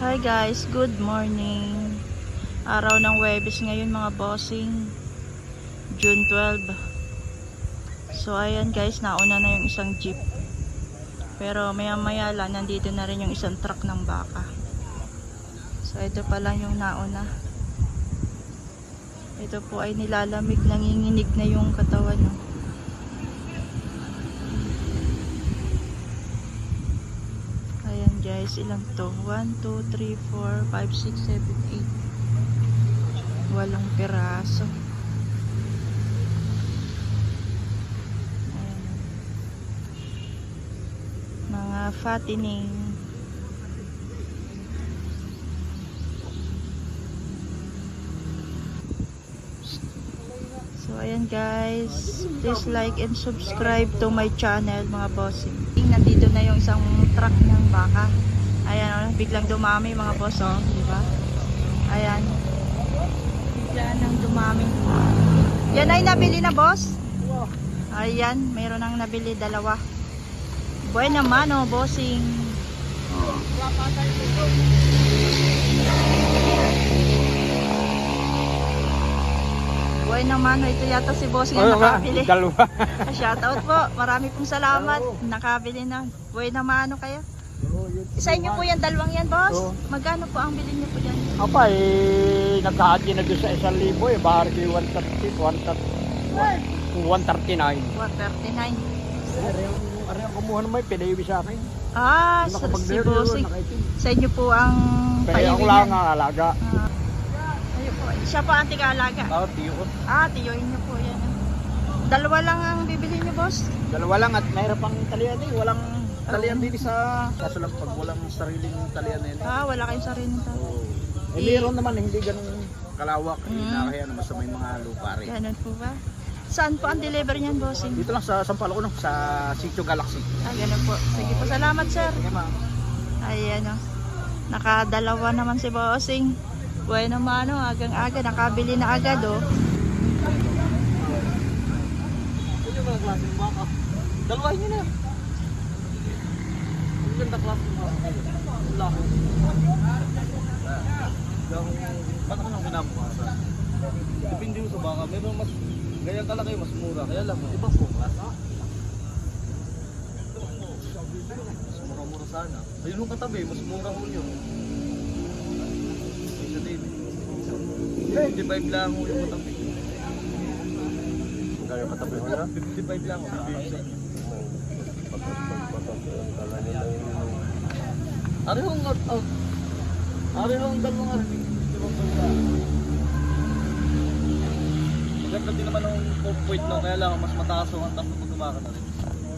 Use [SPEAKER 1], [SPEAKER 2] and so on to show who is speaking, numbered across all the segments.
[SPEAKER 1] Hi guys, good morning. Araw ng Webes ngayon mga bossing. June 12. So ayan guys, nauna na yung isang jeep. Pero maya maya lang, nandito na rin yung isang truck ng baka. So ito pa lang yung nauna. Ito po ay nilalamig, nanginginig na yung katawan. No? Ayan guys, ilang to? 1, 2, 3, 4, 5, 6, 7, 8. Walong piraso. Mga fattening. So ayan guys, please like and subscribe to my channel mga bossing. Nandito na yung isang truck ng baka. Ayan, oh, biglang dumami mga boss oh, di ba? Ayan. Bigla nang dumami. Yan ay nabili na boss? Ayan, mayroon nang nabili dalawa. Buhay naman oh, bossing. Buhay naman, ito yata si bossing ang nakabili.
[SPEAKER 2] Dalawa.
[SPEAKER 1] Shoutout po. Marami pong salamat. Nakabili na. Buhay na maano kayo? Sa inyo po yan, dalawang yan, boss?
[SPEAKER 2] Oo.
[SPEAKER 1] Magkano po ang bilhin niyo po yan?
[SPEAKER 2] Apa eh, naghahati na doon sa isang libo eh. Bahar kay 130, 130, 139.
[SPEAKER 1] 139.
[SPEAKER 2] Ano yung kumuha naman, pinayiwi sa akin.
[SPEAKER 1] Ah, sa, si bossing. Sa inyo po ang
[SPEAKER 2] Kaya ako
[SPEAKER 1] paiwi
[SPEAKER 2] lang
[SPEAKER 1] niyan.
[SPEAKER 2] ang alaga.
[SPEAKER 1] Ah. Siya po ang tiga-alaga.
[SPEAKER 2] Ah, tiyo ko.
[SPEAKER 1] Ah, tiyoin niyo po yan. Dalawa lang ang bibili niyo, boss?
[SPEAKER 2] Dalawa lang at mayroon pang talian eh. Walang talian din sa... Kaso lang pag walang sariling talian eh.
[SPEAKER 1] Ah, wala kayong sarili nito.
[SPEAKER 2] Oh. Eh, meron naman hindi ganun kalawak.
[SPEAKER 1] Mm.
[SPEAKER 2] nakakaya naman sa may mga lupa rin.
[SPEAKER 1] Ganun po ba? Saan po ang deliver niyan, bossing?
[SPEAKER 2] Dito lang sa Sampaloc, no? sa Sitio Galaxy.
[SPEAKER 1] Ah, ganun po. Sige po, salamat, sir.
[SPEAKER 2] Sige ma'am.
[SPEAKER 1] Ayan o. Nakadalawa naman si Bossing. Buhay naman o, agang-aga. Nakabili na agad o.
[SPEAKER 2] Yung mga klaseng baka? Dalawahin nyo na. Ang ganda klaseng baka. Laho. Paano ka nang binabukasan? Depende mo sa baka. Meron mas ganyan kalaki, mas mura. Kaya lang, iba po klase. Mas mura-mura sana. Ayun yung katabi, mas mura ho yun. 55 lang ho yung katabi. Kaya katabi mo na? 55 lang ho. Ari hong out out. Ari hong dalawang ari. Maganda din naman ang point no, kaya lang mas mataas ang tapos pag gumaka na rin.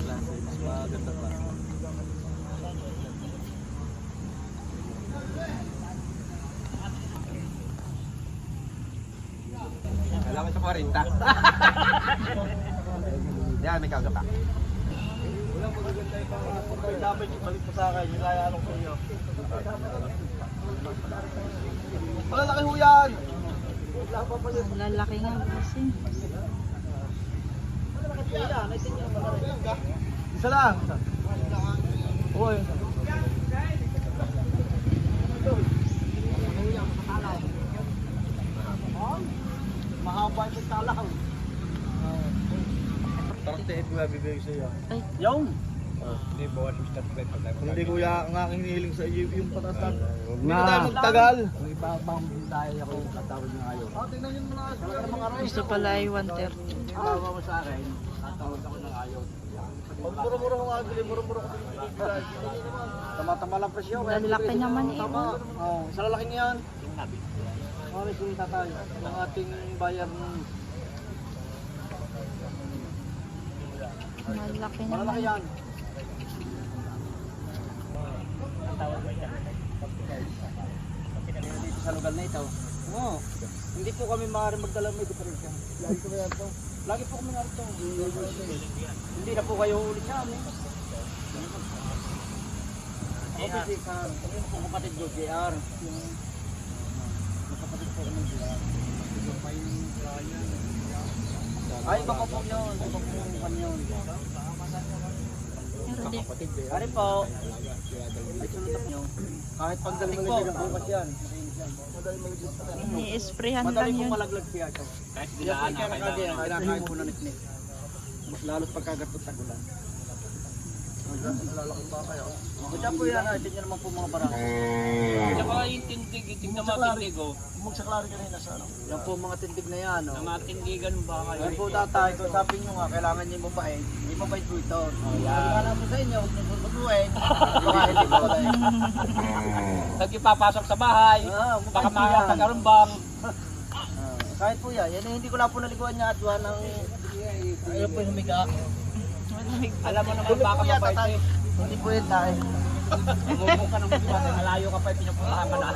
[SPEAKER 2] Klase, mas maganda pa. Kailangan sa 40. Yan, may kaso ka. Walang magaganda yung pag dapat balik mo sa akin, nilayalong ko iyo. Malalaki ho yan!
[SPEAKER 1] Ang lalaki nga, Bossing.
[SPEAKER 2] Isa lang. Uy. Mahaba yung talaw. Parang tiit ko bibigay sa iyo.
[SPEAKER 1] Ay,
[SPEAKER 2] Yung?
[SPEAKER 3] Hindi, bawas yung start pag
[SPEAKER 2] Hindi kuya, ang aking hinihiling sa iyo yung patas na. Hindi
[SPEAKER 3] na.
[SPEAKER 2] na tayo magtagal.
[SPEAKER 3] Kung ibabang dahil ako katawad niya ngayon.
[SPEAKER 2] Ah, tingnan yun mga mga aray.
[SPEAKER 1] gusto pala ay 130.
[SPEAKER 3] Ibabaw mo sa akin, tatawad ako ng ayaw.
[SPEAKER 2] Pag mura-mura ko nga, bili mura-mura ko. Tama-tama lang presyo. kaya
[SPEAKER 1] Ang laki
[SPEAKER 2] bibili.
[SPEAKER 1] naman eh.
[SPEAKER 2] Tama. Oh, isa lalaki niyan. Mami, si tatay, ng ating bayan.
[SPEAKER 1] Malaki naman.
[SPEAKER 2] yan. Dito sa lugar na ito. Oo. Hindi po kami maaari magdala may diferensya. Lagi ko yan to. Lagi po kami narito. Hindi na po kayo ulit sa amin. Ako po si Sam. Kami po kapatid ko, JR. Yung kapatid ko kami JR. Ay, baka po yun. Baka po yung pan yun. Ari po. Ay, sunod nyo. Kahit pagdating po, bukas yan.
[SPEAKER 1] Ini-sprayhan lang
[SPEAKER 2] Madali
[SPEAKER 1] yun.
[SPEAKER 2] pong malaglag siya ito.
[SPEAKER 3] Kahit dilaan na kailangan.
[SPEAKER 2] kinakain po na nitnit. Lalo't pagkagatot sa gulan. Lalaki pa kayo. Kaya po yan, ah, tingnan naman po mga barang.
[SPEAKER 3] Tsaka yung tindig, yung tignan matindig oh.
[SPEAKER 2] Magsaklari kanina sa ano. Yan po mga tindig na yan.
[SPEAKER 3] Na
[SPEAKER 2] Oh.
[SPEAKER 3] matindigan ba kayo?
[SPEAKER 2] Yan po tatay, kung sabi nyo nga, kailangan nyo mabait. Hindi mabait po ito. Yan. Kaya po sa inyo, huwag nyo susubuin. Baka hindi po kayo.
[SPEAKER 3] Pag ipapasok sa bahay,
[SPEAKER 2] Ah,
[SPEAKER 3] baka makakarumbang.
[SPEAKER 2] Ah, kahit po yan, yan eh, hindi ko lang po naliguan niya at wala ng... Ayun po yung humiga.
[SPEAKER 3] Alam mo naman baka mabait eh.
[SPEAKER 2] Hindi po yan tayo.
[SPEAKER 3] Umubok ka ng muswate, malayo ka pa pinupuntahan mo na.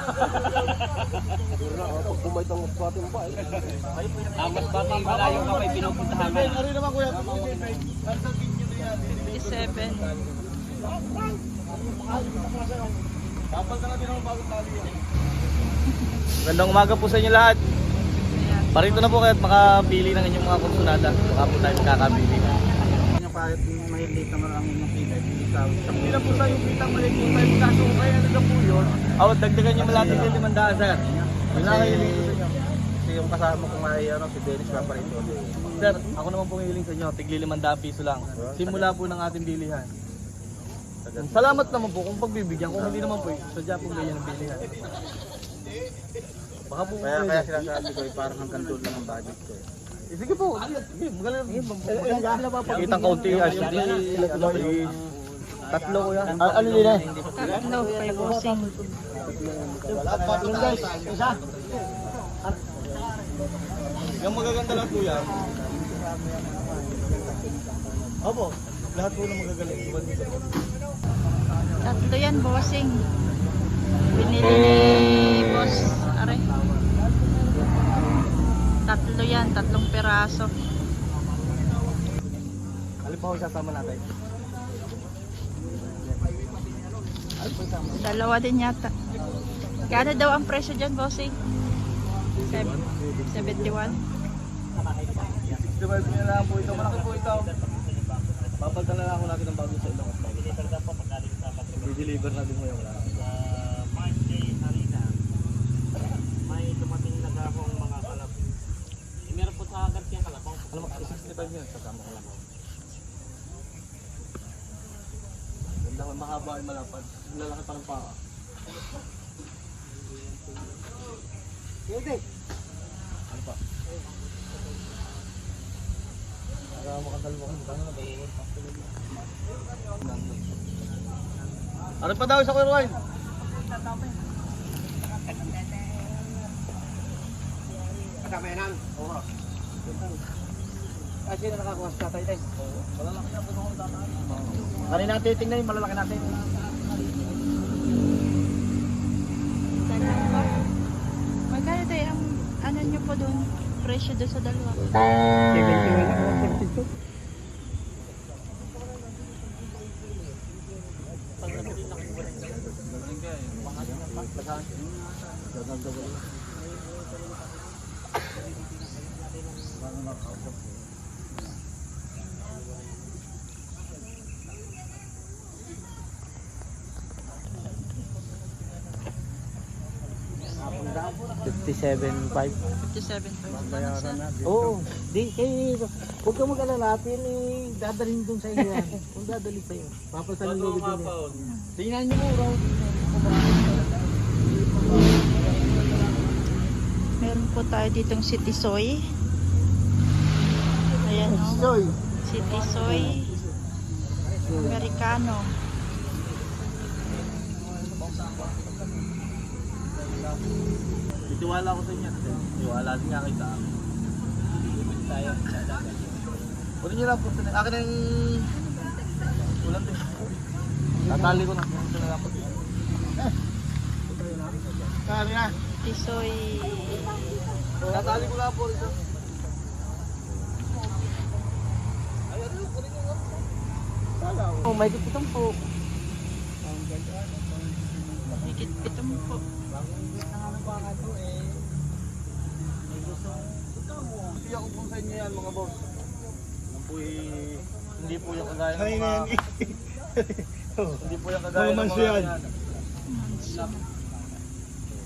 [SPEAKER 3] Ang muswate, malayo ka pa yung pinupuntahan mo na.
[SPEAKER 2] Ano naman kuya?
[SPEAKER 1] 57.
[SPEAKER 4] Gandang umaga po sa inyo lahat. Parito na po kayo at makabili ng inyong mga kursunada. Baka po tayo makakabili.
[SPEAKER 2] Yung kahit mahigit naman ang kita, hindi. Hindi na po tayo kita mahigit tayo kaso kaya ano po yun?
[SPEAKER 4] Oh, dagdagan nyo malating yung limandaan, sir. Yun na kayo ko sa inyo.
[SPEAKER 2] Kasi yung kasama ko nga ay ano, si Dennis Paparito.
[SPEAKER 4] Sir, ako naman pong hiling sa inyo. Tigli limandaan piso lang. Simula po ng ating bilihan. Salamat naman po kung pagbibigyan. Kung hindi naman po, eh, sadya po ganyan ang bilihan. Baka po
[SPEAKER 2] Kaya kaya sinasabi ko, eh, parang hanggang doon lang ang budget ko. eh.
[SPEAKER 4] Eh, sige po, magaling. Maganda pa Kitang kaunti, ah, sige, ano, eh, tatlo ko yan. Ah, ano eh?
[SPEAKER 1] Tatlo kay bossing.
[SPEAKER 2] Yung guys, isa.
[SPEAKER 4] Yung magaganda lang yan. Opo, lahat po ng magagaling.
[SPEAKER 1] Tatlo yan, bossing. Binili ni boss. Are. Tatlo yan, tatlong peraso.
[SPEAKER 4] Alin pa ako sasama natin?
[SPEAKER 1] Dalawa din yata. Kano daw ang presyo dyan, bossing? Seven- 71.
[SPEAKER 4] 65 nyo na lang po ito. Malaki po ito. Papagdala na ako natin ng bago sa ilong. I-deliver na din mo yung wala.
[SPEAKER 3] May dumating na mga kalap. Eh, meron po sa Garcia Kalapang.
[SPEAKER 4] Alam mo, 65 yun. Sasama ko lang. Ganda ko, mahaba ay malapad. Lalaki pa ng paa.
[SPEAKER 2] Pwede.
[SPEAKER 4] Ano pa? Para makadalwa ko. Kano na ba? Ano pa daw sa Kuya Roy?
[SPEAKER 2] Katamayanan. Oo. Kasi na nakakuha sa tatay tayo.
[SPEAKER 4] Malalaki na po ng tatay.
[SPEAKER 2] Kanina titingnan yung malalaki natin.
[SPEAKER 1] Magkano tayo ang ano nyo po doon? Presyo doon sa dalawa.
[SPEAKER 2] 71 72. Fifty-seven five.
[SPEAKER 1] 57 po. Ano,
[SPEAKER 2] Oo. Di, kay, huwag ka mag-alala, natin eh, dadalhin dun sa iyo yan. Kung dadalhin sa iyo. Papasanin mo din eh. Tingnan niyo mo, raw.
[SPEAKER 1] Meron po tayo ditong City Soy. Ayan o.
[SPEAKER 2] Soy.
[SPEAKER 1] City Soy. Americano.
[SPEAKER 4] Titiwala ako sa inyo. Tiwala din nga kayo sa akin.
[SPEAKER 3] Tayo.
[SPEAKER 4] Kunin nyo lang po. Akin ang ulan din. Tatali ko na. Ito na lang po.
[SPEAKER 2] Kami na.
[SPEAKER 1] City Soy.
[SPEAKER 4] Tatali ko lang po ito.
[SPEAKER 2] Oh, may kitang po.
[SPEAKER 1] Higit pitong po.
[SPEAKER 4] Hindi ako po sa inyo yan mga boss. Yan po eh, hindi po yung kagaya ng mga Hindi po yung kagaya ng mga
[SPEAKER 2] yan.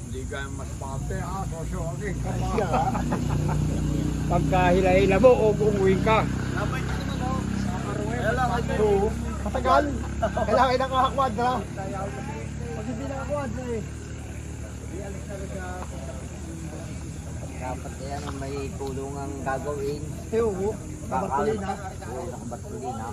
[SPEAKER 5] Hindi ka mas pate, ah, sosyogin ka pa.
[SPEAKER 2] Pagka hila-hila mo o umuwi ka.
[SPEAKER 4] Kaya lang, ito
[SPEAKER 2] Oo. Matagal. Kailangan nakakakwadra. Pag hindi nakakwadra eh.
[SPEAKER 6] Dapat yan ang may tulong ang gagawin.
[SPEAKER 2] Eh, oo. Kabartolina.
[SPEAKER 6] Oo, nakabartolina.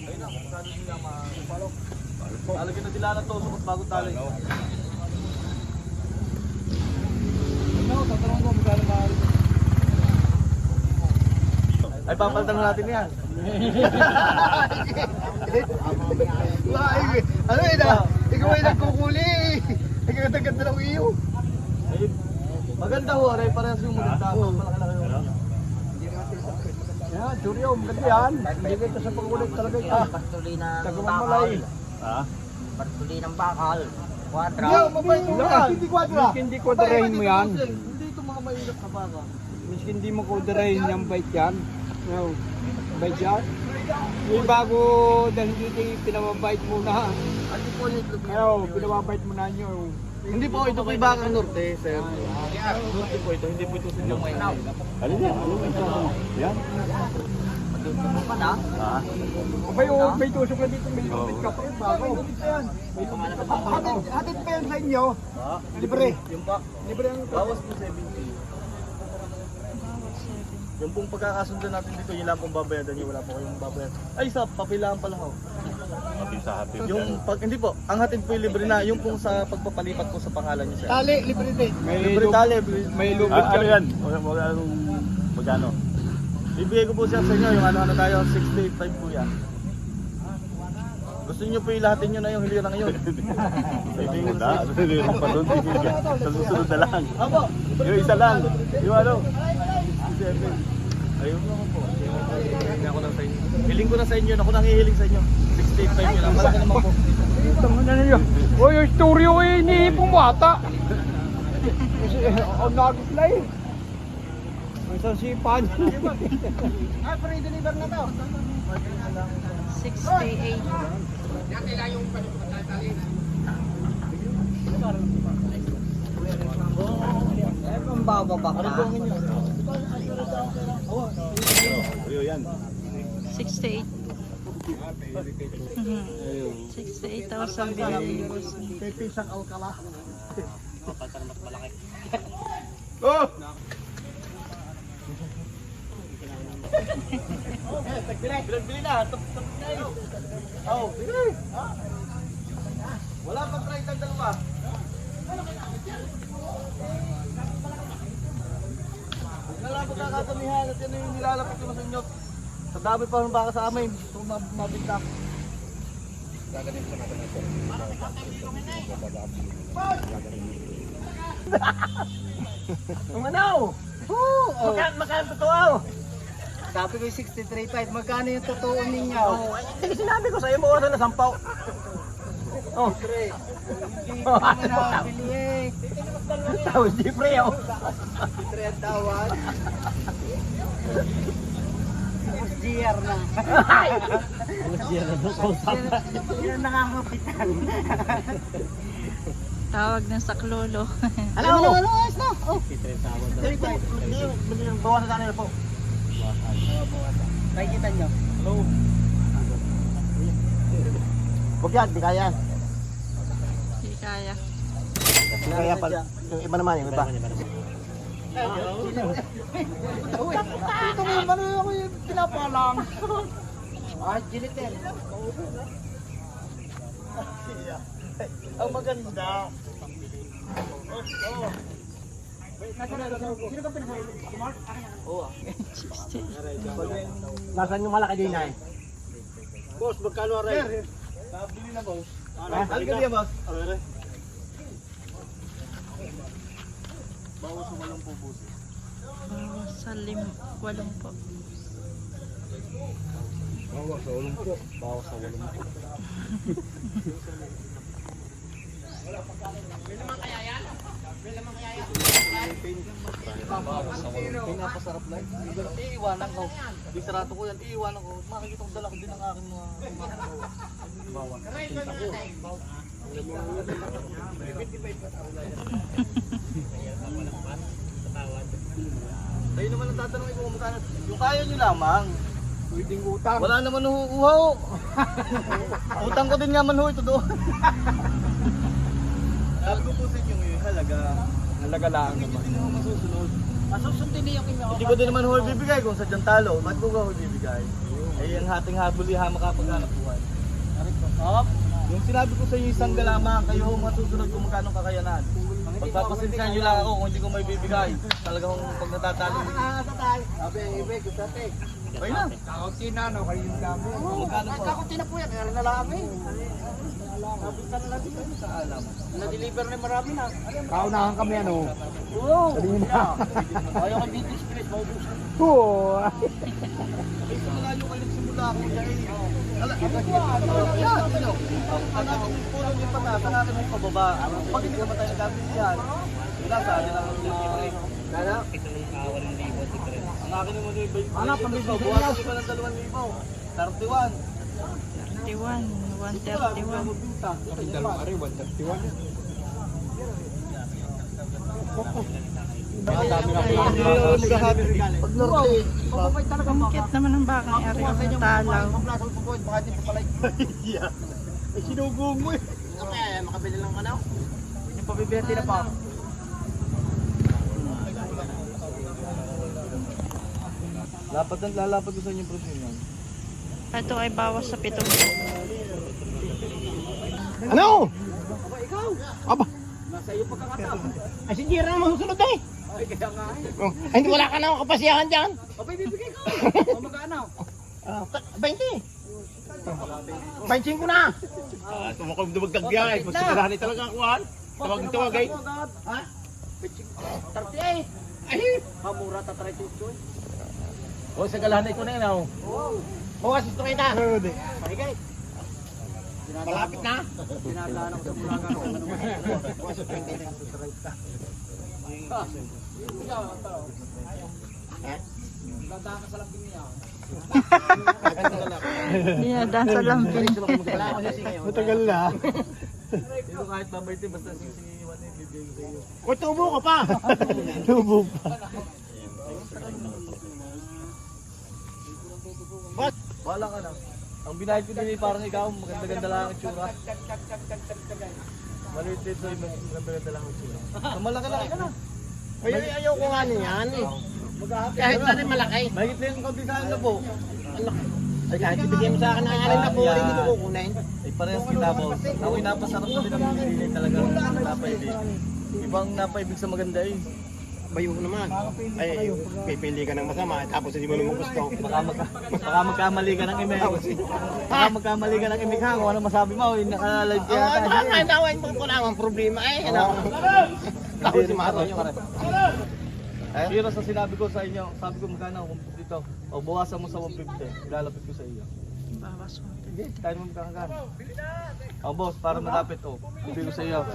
[SPEAKER 4] Ayun na, kung saan sila ma... Lalagyan na sila ng tusok at bago tali. Papalitan na natin yan.
[SPEAKER 2] Ay, ano yun ah? Ikaw ay nagkukuli. Ikaw ang ganda ng iyo.
[SPEAKER 4] Ay, maganda ho, aray parehas yung maganda. Malaki-laki ho.
[SPEAKER 2] Yan, Juryo, maganda yan. Hindi ka sa pagkulit talaga ito.
[SPEAKER 6] Bartolina ng
[SPEAKER 2] Tagaman
[SPEAKER 6] bakal.
[SPEAKER 2] malay.
[SPEAKER 6] Bartolina ng bakal. Quadra.
[SPEAKER 2] Hindi, mabait mo yan. Hindi kwadra.
[SPEAKER 7] Hindi ko darahin mo yan.
[SPEAKER 4] Hindi ito mga mahirap na baka.
[SPEAKER 7] Miski hindi mo ko darahin yung bike yan. No. Yan. Yung bago dahil dito pinamabait muna.
[SPEAKER 4] Ano po yung
[SPEAKER 7] Ayaw, pinamabait muna nyo.
[SPEAKER 4] Hindi po, ito po yung bakang norte, sir. Norte po ito, hindi po ito sa yung mahirap.
[SPEAKER 6] Ano pa na?
[SPEAKER 7] Abay, oh, may tusok na dito. May lupit ka pa. Bago.
[SPEAKER 2] Hatid, hatid pa yan sa inyo. Libre.
[SPEAKER 4] Yung pa,
[SPEAKER 2] Libre ang
[SPEAKER 4] bawas po 70. Yung pong pagkakasundan natin dito, yun lang pong babayadan nyo, wala po kayong babayadan. Ay, sa papilaan pala ho. Yung pag, hindi po, ang hatid po yung libre na, yung pong sa pagpapalipat po sa pangalan niyo sir.
[SPEAKER 2] tali, libre din.
[SPEAKER 7] May,
[SPEAKER 4] Libre
[SPEAKER 7] lup-
[SPEAKER 4] tali,
[SPEAKER 7] may lupit ka.
[SPEAKER 8] Magkano? Magkano?
[SPEAKER 4] Ibigay ko po siya sa inyo, yung ano-ano tayo, 685 po yan. Gusto niyo po ilahatin nyo na yung hilirang yun.
[SPEAKER 8] Hindi ko na. Hindi ko pa doon. Sa susunod na lang.
[SPEAKER 4] Apo,
[SPEAKER 8] Yung isa lang. Yung ano?
[SPEAKER 4] 67. Ayun naman po. Hiling ako lang sa inyo. Hiling ko na sa inyo, ako nangihiling sa inyo. 685 yun lang. Malaki naman po.
[SPEAKER 7] Tama na ninyo. Uy, yung storyo eh, iniipong bata. Kasi, ang eh. Ang isang sipan.
[SPEAKER 2] Ah, free deliver na to.
[SPEAKER 1] 68.
[SPEAKER 6] Eh, kung bababa ka.
[SPEAKER 8] Rio yan.
[SPEAKER 1] 68. Mhm. 68,000 binili ko.
[SPEAKER 2] Pipisang alkala.
[SPEAKER 4] Oh! Bili na, tapos na yun. Oh, bili. Wala pang try tag dalawa. Huwag na lang pagkakatamihan at yan yung nilalapit ko sa inyo. Sa dami pa ng baka sa amin, gusto ko mab- mabinta.
[SPEAKER 2] Ang ano? Oo. Magkano, magkano totoo? Sabi ko yung 63.5. Magkano yung totoo ninyo?
[SPEAKER 4] Oh, sinabi ko sa iyo, bawasan na sampaw.
[SPEAKER 2] Oh. Hindi ko na nabili eh.
[SPEAKER 4] Tapos di pre, oh.
[SPEAKER 2] Libre ang tawad. Tapos GR na. Yun ang nakakapitan.
[SPEAKER 1] Tawag ng saklolo.
[SPEAKER 2] Ano? Ano? Ano? Ano? Oh.
[SPEAKER 4] Bawasan sa kanila po.
[SPEAKER 2] Nakikita nyo?
[SPEAKER 4] Hello.
[SPEAKER 2] Huwag yan, di kaya.
[SPEAKER 1] Kaya.
[SPEAKER 2] Kaya pala. Yung iba naman, yung iba. Ito mo, ano ako yung pinapalang. Ah, gilitin.
[SPEAKER 4] Ang maganda.
[SPEAKER 2] Ka? Mark?
[SPEAKER 4] Oo.
[SPEAKER 2] Nasaan yung malaki din ay?
[SPEAKER 4] Boss, magkano aray? Nabili na boss. Halika diya boss. Aray. Bawas sa walang po boss.
[SPEAKER 1] Bawas sa lim, walong po.
[SPEAKER 4] Bawas sa walang po. Bawas sa walang po. Pinapasarap lang. Iiwanan ko. Bisarato ko yan. Iiwanan ko. Makikita ko dala ko din ang aking mga kumakawa. Bawa. Kayo naman ang tatanungin ko kung magkano. Yung kaya nyo lamang.
[SPEAKER 7] Pwedeng utang.
[SPEAKER 4] Wala naman uhuhaw. Utang ko din naman ho ito doon. Sabi ko po yung halaga.
[SPEAKER 7] Halaga lang naman.
[SPEAKER 4] Hindi naman masusunod.
[SPEAKER 6] Asusundin niyo yung
[SPEAKER 4] Hindi ko din naman ho bibigay kung sa talo. Ba't ko ka ho bibigay? Eh, ang hating habuli ha makapaghanap buhay. Up. Yung sinabi ko sa inyo isang galamang, kayo ho masusunod kung magkano kakayanan. Pagpapasensyahan nyo lang ako kung hindi ko may bibigay. Talagang pag natatalo.
[SPEAKER 2] Sabi ang ibig, gusto natin.
[SPEAKER 4] Ayun na.
[SPEAKER 7] Kakunti na, no? Kayo yung dami.
[SPEAKER 4] Po?
[SPEAKER 2] Kakunti na po yan, ano na lang eh.
[SPEAKER 4] Sa alam.
[SPEAKER 2] Na-deliver na marami na.
[SPEAKER 7] Kaunahan kami, ano?
[SPEAKER 2] Oo.
[SPEAKER 7] Sabihin na.
[SPEAKER 2] Ayaw ka stress, maubusan.
[SPEAKER 7] Oo.
[SPEAKER 4] Ay, malayo kayo nagsimula ako dahil. Ala, ito po, ano, yan, ano. Ang aking pulong yung pataas, ang aking yung pababa. Pag hindi naman tayo nagkabit yan, wala sa akin ang libre. Kaya, ang akin naman yung bay. Ano, pambibigyan Buwasan ko pa ng 2,000. 31.
[SPEAKER 1] 31, 131.
[SPEAKER 7] Ang dalawa rin, 131. Ang dami na
[SPEAKER 4] Pag norte,
[SPEAKER 1] Ang cute naman ng bakang area ng talaw.
[SPEAKER 4] ay sinugong mo eh.
[SPEAKER 2] Makabili lang ka na.
[SPEAKER 4] Yung pabiberte na pa. Lapat ang lalapat ko sa inyo presyo yan.
[SPEAKER 1] Ito ay bawas sa 7.
[SPEAKER 7] Ano? Aba,
[SPEAKER 2] Nasa iyo pagkakataon.
[SPEAKER 7] ay si Jira naman susunod eh.
[SPEAKER 2] Ay, kaya nga eh.
[SPEAKER 7] Oh, Ay, hindi wala ka na kapasiyahan dyan.
[SPEAKER 2] Abay, bibigay ko. O magkano?
[SPEAKER 7] Ah, 20. 25 na.
[SPEAKER 8] Ah, tumakong dumagdag yan. Kung sa kalahan talaga ang kuhan. Tawag tawag ay.
[SPEAKER 2] Ha? 38.
[SPEAKER 7] Ay,
[SPEAKER 2] Hamura ta 38
[SPEAKER 8] O sa kalahan ko na yun. oh.
[SPEAKER 7] bukas gusto kita.
[SPEAKER 2] Mahigay.
[SPEAKER 7] Malapit na.
[SPEAKER 2] Dinadaan ako sa bulagan. Ano naman? Dadaan ka sa lambing niya.
[SPEAKER 1] Dinadaan sa lambing.
[SPEAKER 7] Matagal na.
[SPEAKER 4] Pero kahit baberte, basta sisiwan eh, bibigay ko sa iyo.
[SPEAKER 7] O, tubo ka pa. tubo pa.
[SPEAKER 4] Wala ka na. Ang binayad ko din eh, parang ikaw, maganda-ganda lang ang tsura. Maliit dito, maganda-ganda lang ang tsura. Sa malaki-laki ka na.
[SPEAKER 7] Ay, ay, ayaw ko nga niyan eh. Kahit na rin malaki.
[SPEAKER 4] Mahigit na yung akin na po.
[SPEAKER 7] Ay, kahit ibigay mo sa akin ng alin na po, hindi ko kukunin.
[SPEAKER 4] Ay parehas kita boss. Ako yung napasarap na din ang pinili talaga. Napaibig. Ibang napaibig sa maganda eh.
[SPEAKER 7] Bayo naman. Ay, pipili ka ng masama, tapos hindi mo naman gusto.
[SPEAKER 4] Baka, magka, baka magkamali ka ng imig. Baka magkamali ka ng imig ha. Kung ano masabi mo, yung naka-live
[SPEAKER 7] Oo,
[SPEAKER 4] ka
[SPEAKER 7] ano
[SPEAKER 4] yata.
[SPEAKER 7] ka, tawin mo ko lang ang problema eh. Ano? Tapos si Maro yung
[SPEAKER 4] Eh? Pero sa sinabi ko sa inyo, sabi ko magkano kung dito. O bawasan mo sa 150. Ilalapit ko sa iyo.
[SPEAKER 1] Bawas mo.
[SPEAKER 4] Sige, tayo mo magkakagano. O boss, para malapit o. Bibig ko sa iyo.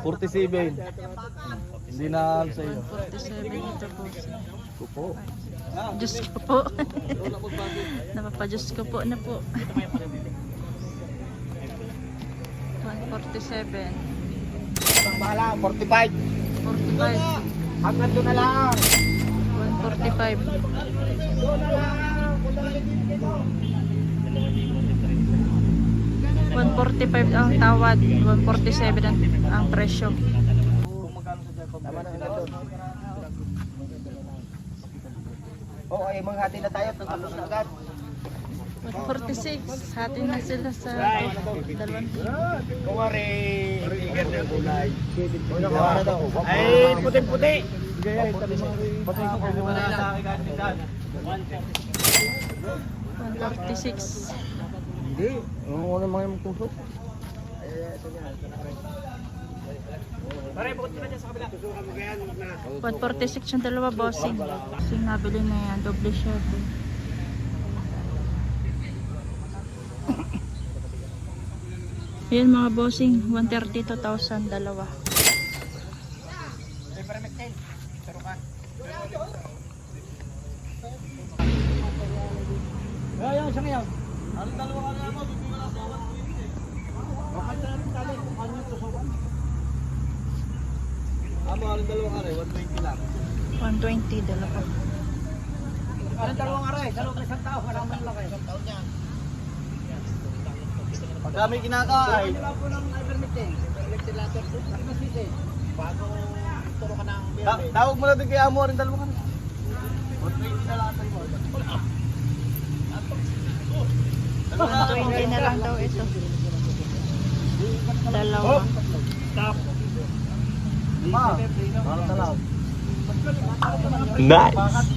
[SPEAKER 4] 47. Hindi na ano sa iyo.
[SPEAKER 1] 47 ito po.
[SPEAKER 4] Kupo.
[SPEAKER 1] Diyos ko po. Napapadiyos ko po na po. 147.
[SPEAKER 7] Bahala, 45.
[SPEAKER 1] 45.
[SPEAKER 7] Hanggang doon na lang.
[SPEAKER 1] 145. $145 ang tawad, 147 ang, ang presyo.
[SPEAKER 2] Oo, ay maghati na tayo. Tapos na agad.
[SPEAKER 1] 146, hati na sila sa dalawang
[SPEAKER 7] Kumari, tigan na gulay.
[SPEAKER 4] Ay,
[SPEAKER 7] puti-puti.
[SPEAKER 4] Minsan.
[SPEAKER 1] 146.
[SPEAKER 7] Hindi, ano naman yung kusok?
[SPEAKER 2] Pare, bukod na dyan sa kabila.
[SPEAKER 1] 146 yung dalawa bossing. Bossing nabili na yan, doble shot. Ayan mga bossing, 132,000 dalawa.
[SPEAKER 2] Ayan, siya ngayon.
[SPEAKER 4] Anong dalawa ka na mo? Bibigyan na bawat
[SPEAKER 2] Bakit na rin tali kung ano yung tusukan?
[SPEAKER 4] Amo, anong dalawa ka rin? 120 lang.
[SPEAKER 1] 120 dalawa.
[SPEAKER 2] Anong dalawang aray? Sa loob ng isang tao, wala man laki. Isang taon niya.
[SPEAKER 4] Pag kami kinakain,
[SPEAKER 2] Wala po ng ivermectin. Ivermectin yan. Ba sisi? Bago turo ka ng
[SPEAKER 4] ta- tawag mo na din kay Amo rin dalawa ka rin. 120 na lang tayo.
[SPEAKER 1] 120 na lang daw ito. Dalawa.
[SPEAKER 4] Parang talaw.
[SPEAKER 8] Nice.